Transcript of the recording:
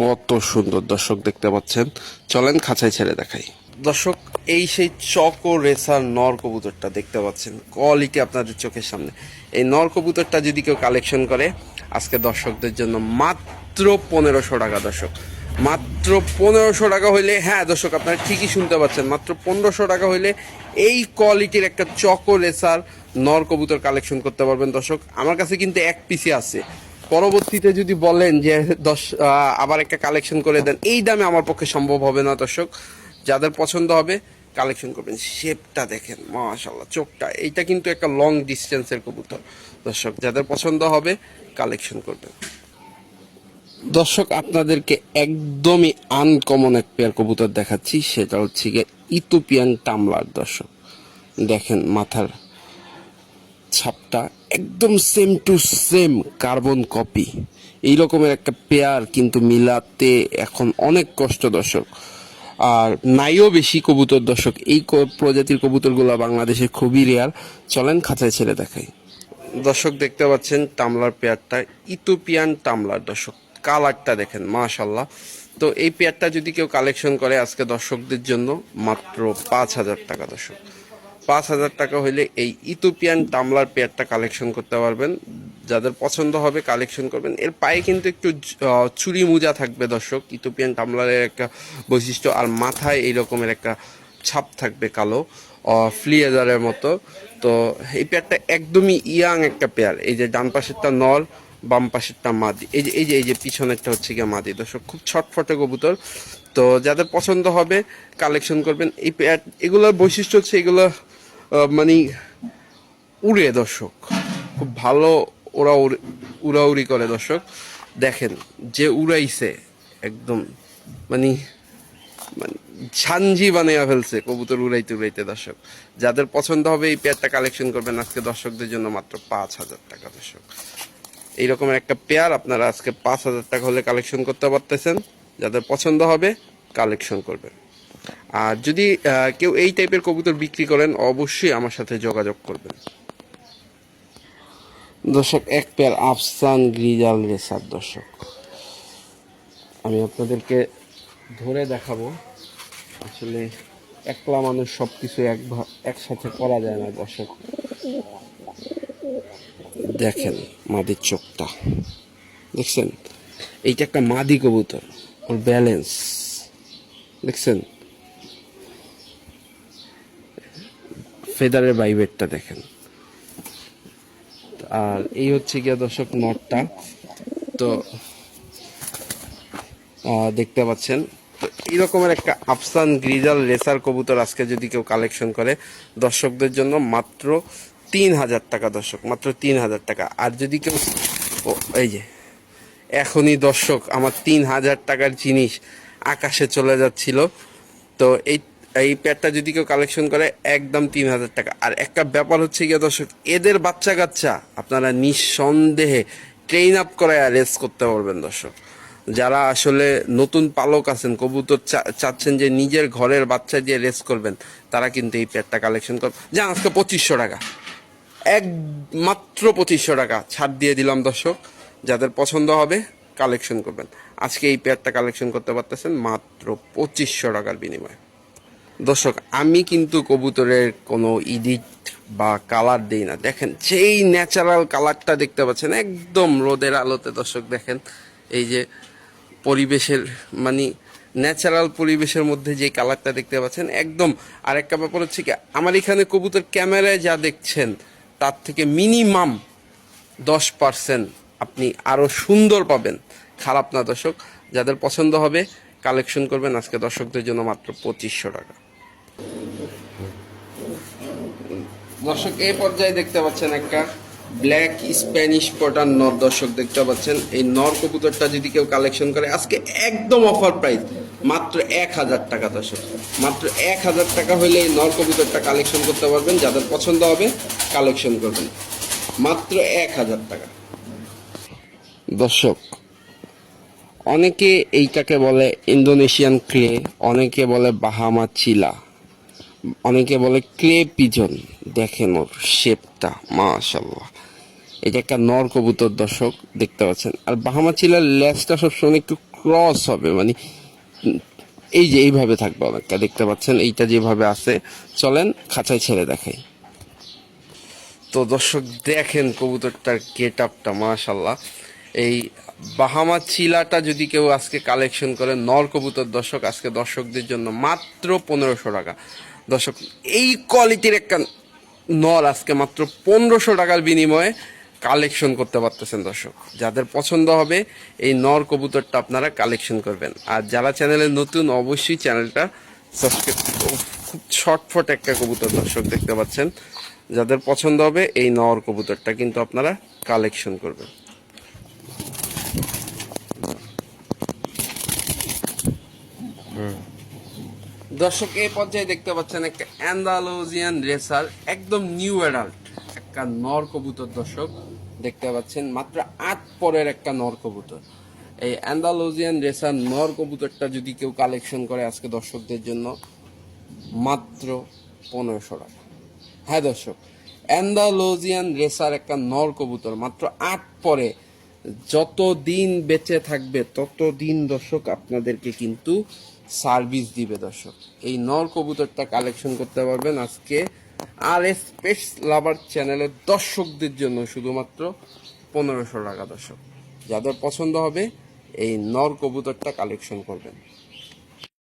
কত সুন্দর দর্শক দেখতে পাচ্ছেন। চলেন খাঁচায় ছেড়ে দেখাই। দর্শক, এই সেই চকো রেসার নর কবুতরটা দেখতে পাচ্ছেন। কোয়ালিটি আপনাদের চোখের সামনে। এই নর কবুতরটা যদি কেউ কালেকশন করে, আজকে দর্শকদের জন্য মাত্র পনেরোশো টাকা দর্শক। মাত্র পনেরোশো টাকা হইলে হ্যাঁ দর্শক, আপনারা ঠিকই শুনতে পাচ্ছেন, মাত্র পনেরোশো টাকা হইলে এই কোয়ালিটির একটা চকো রেসার নর কবুতর কালেকশন করতে পারবেন দর্শক। আমার কাছে কিন্তু এক পিসি আছে। পরবর্তীতে যদি বলেন যে দশ আবার একটা কালেকশন করে দেন, এই দামে আমার পক্ষে সম্ভব হবে না দর্শক। যাদের পছন্দ হবে কালেকশন করবেন। শেপটা দেখেন মাশাল্লাহ চোখটা। এইটা কিন্তু একটা লং ডিস্টেন্সের কবুতর। দর্শক, যাদের পছন্দ হবে কালেকশন করবেন। দর্শক, আপনাদেরকে একদমই আনকমন এক পেয়ার কবুতর দেখাচ্ছি। সেটা হচ্ছে গিয়ে ইথোপিয়ান টামলার দর্শক। দেখেন, মাথার ছাপটা একদম same to same carbon copy এই রকমের একটা পেয়ার কিন্তু মিলাতে এখন অনেক কষ্ট দর্শক। আর নাইও বেশি কবুতর দর্শক। এই প্রজাতির কবুতরগুলো বাংলাদেশে খুবই রেয়ার চলেন খাঁচায় ছেড়ে দেখাই। দর্শক দেখতে পাচ্ছেন টামলার পেয়ারটা ইথোপিয়ান টামলার দর্শক। কালারটা দেখেন মাশাল্লাহ তো এই পেয়ারটা যদি কেউ কালেকশন করে আজকে দর্শকদের জন্য মাত্র পাঁচ হাজার টাকা দর্শক। পাঁচ হাজার টাকা হইলে এই ইথোপিয়ান টামলার পেয়ারটা কালেকশন করতে পারবেন। যাদের পছন্দ হবে কালেকশন করবেন। এর পায়ে কিন্তু একটু চুরি মোজা থাকবে দর্শক। ইথোপিয়ান টামলারের একটা বৈশিষ্ট্য আর মাথায় এই রকমের একটা ছাপ থাকবে কালো ফ্লিয়েজারের মতো। তো এই পেয়ারটা একদমই ইয়াং একটা পেয়ার। এই যে ডান পাশেরটা নর, বাম পাশেরটা মাদি। এই যে এই যে এই যে পিছনেরটা হচ্ছে গিয়ে মাদি দর্শক। খুব ছটফটে কবুতর। তো যাদের পছন্দ হবে কালেকশন করবেন। এই এগুলোর বৈশিষ্ট্য হচ্ছে এগুলো মানে উড়ে দর্শক। খুব ভালো ওরা উড়ে- উড়াউড়ি করে দর্শক। দেখেন যে উড়াইছে, একদম মানে মানে ঝাঞ্জি বানিয়ে ফেলছে কবুতর উড়াইতে উড়াইতে দর্শক। যাদের পছন্দ হবে এই পেয়ারটা কালেকশন করবেন আজকে দর্শকদের জন্য মাত্র পাঁচ হাজার টাকা দর্শক। এইরকমের একটা পেয়ার আপনারা আজকে পাঁচ হাজার টাকা হলে কালেকশন করতে পারতেছেন। যাদের পছন্দ হবে কালেকশন করবেন। আর যদি কেউ এই টাইপের কবুতর বিক্রি করেন, অবশ্যই আমার সাথে যোগাযোগ করবেন। দর্শক, এক পেয়ার আফসান গ্রিজাল রেসার দর্শক। আমি আপনাদেরকে ধরে দেখাবো। আসলে একলা মানুষ সব কিছু এক একসাথে করা যায় না দর্শক। দেখেন মাদির চোখটা। দেখছেন? এইটা একটা মাদি কবুতর। ওর ব্যালেন্স দেখছেন? ফেদারের বাইবেটটা দেখেন। আর এই হচ্ছে গিয়া দর্শক নটটা। তো দেখতে পাচ্ছেন। তো এইরকমের একটা আফসান গ্রিজাল রেসার কবুতর আজকে যদি কেউ কালেকশন করে, দর্শকদের জন্য মাত্র তিন হাজার টাকা দর্শক, মাত্র তিন হাজার টাকা। আর যদি কেউ এই যে, এখনই দর্শক, আমার তিন হাজার টাকার জিনিস আকাশে চলে যাচ্ছিল। তো এই এই প্যাডটা যদি কেউ কালেকশন করে, একদম তিন হাজার টাকা। আর একটা ব্যাপার হচ্ছে গিয়ে দর্শক, এদের বাচ্চা কাচ্চা আপনারা নিঃসন্দেহে ট্রেন আপ করে রেস করতে পারবেন দর্শক। যারা আসলে নতুন পালক আছেন, কবুতর চাচ্ছেন যে নিজের ঘরের বাচ্চা দিয়ে রেস করবেন, তারা কিন্তু এই প্যাডটা কালেকশন করবেন যা আজকে পঁচিশশো টাকা। এক মাত্র পঁচিশশো টাকা ছাড় দিয়ে দিলাম দর্শক। যাদের পছন্দ হবে কালেকশন করবেন। আজকে এই পেয়ারটা কালেকশন করতে পারতেছেন মাত্র পঁচিশশো টাকার বিনিময়ে। দর্শক, আমি কিন্তু কবুতরের কোনো ইডিট বা কালার দেই না। দেখেন সেই ন্যাচারাল কালারটা দেখতে পাচ্ছেন, একদম রোদের আলোতে দর্শক দেখেন, এই যে পরিবেশের মানে ন্যাচারাল পরিবেশের মধ্যে যে কালারটা দেখতে পাচ্ছেন, একদম আরেকটা ব্যাপার হচ্ছে কি, আমার এখানে কবুতর ক্যামেরায় যা দেখছেন, তার থেকে মিনিমাম দশ পার্সেন্ট আপনি আরও সুন্দর পাবেন। খারাপ না দর্শক, যাদের পছন্দ হবে কালেকশন করবেন, আজকে দর্শকদের জন্য মাত্র পঁচিশশো টাকা। দর্শক এই পর্যায়ে দেখতে পাচ্ছেন একটা ব্ল্যাক স্প্যানিশ পটার নর দর্শক দেখতে পাচ্ছেন। এই নর কবুতরটা যদি কেউ কালেকশন করে, আজকে একদম অফার প্রাইস মাত্র এক হাজার টাকা দর্শক। মাত্র এক হাজার টাকা হলে এই নর কবুতরটা কালেকশন করতে পারবেন, যাদের পছন্দ হবে কালেকশন করবেন। মাত্র এক হাজার টাকা। দর্শক, অনেকে এইটাকে বলে ইন্দোনেশিয়ান ক্লে অনেকে বলে বাহামা চিলা অনেকে বলে ক্লে পিজন দেখেন ওর শেপটা মাশাল্লাহ এটা একটা নর কবুতর দর্শক, দেখতে পাচ্ছেন। আর বাহামা চিলার লেজটা সবসময় একটু ক্রস হবে মানে এই যে এইভাবে থাকবে অনেকটা, দেখতে পাচ্ছেন, এইটা যেভাবে আছে। চলেন, খাঁচায় ছেড়ে দেখাই। তো দর্শক, দেখেন কবুতরটার গেট আপটা মাশাল্লাহ এই বাহামা চিলাটা যদি কেউ আজকে কালেকশন করে, নর কবুতর দর্শক, আজকে দর্শকদের জন্য মাত্র পনেরোশো টাকা। দর্শক, এই কোয়ালিটির একটা নর আজকে মাত্র পনেরোশো টাকার বিনিময়ে কালেকশন করতে পারতেছেন দর্শক। যাদের পছন্দ হবে, এই নর কবুতরটা আপনারা কালেকশন করবেন। আর যারা চ্যানেলে নতুন, অবশ্যই চ্যানেলটা সাবস্ক্রাইব খুব ছটফট একটা কবুতর দর্শক দেখতে পাচ্ছেন। যাদের পছন্দ হবে, এই নর কবুতরটা কিন্তু আপনারা কালেকশন করবেন। দর্শক এই পর্যায়ে দেখতে পাচ্ছেন একটা অ্যান্ডালোজিয়ান রেসার, একদম নিউ অ্যাডাল্ট, একটা নর কবুতর দর্শক। দেখতে পাচ্ছেন, মাত্র আট পরের একটা নর কবুতর। এই অ্যান্ডালোজিয়ান রেসার নর কবুতরটা যদি কেউ কালেকশন করে আজকে দর্শকদের জন্য, মাত্র পনেরোশো টাকা। হ্যাঁ দর্শক অ্যান্ডালোজিয়ান রেসার একটা নর কবুতর, মাত্র আট পরে। যত দিন বেঁচে থাকবে তত দিন দর্শক আপনাদেরকে কিন্তু সার্ভিস দিবে দর্শক। এই নর কবুতরটা কালেকশন করতে পারবেন আজকে আর এস পেস লাভার চ্যানেলের দর্শকদের জন্য শুধুমাত্র পনেরোশো টাকা দর্শক। যাদের পছন্দ হবে, এই নর কবুতরটা কালেকশন করবেন।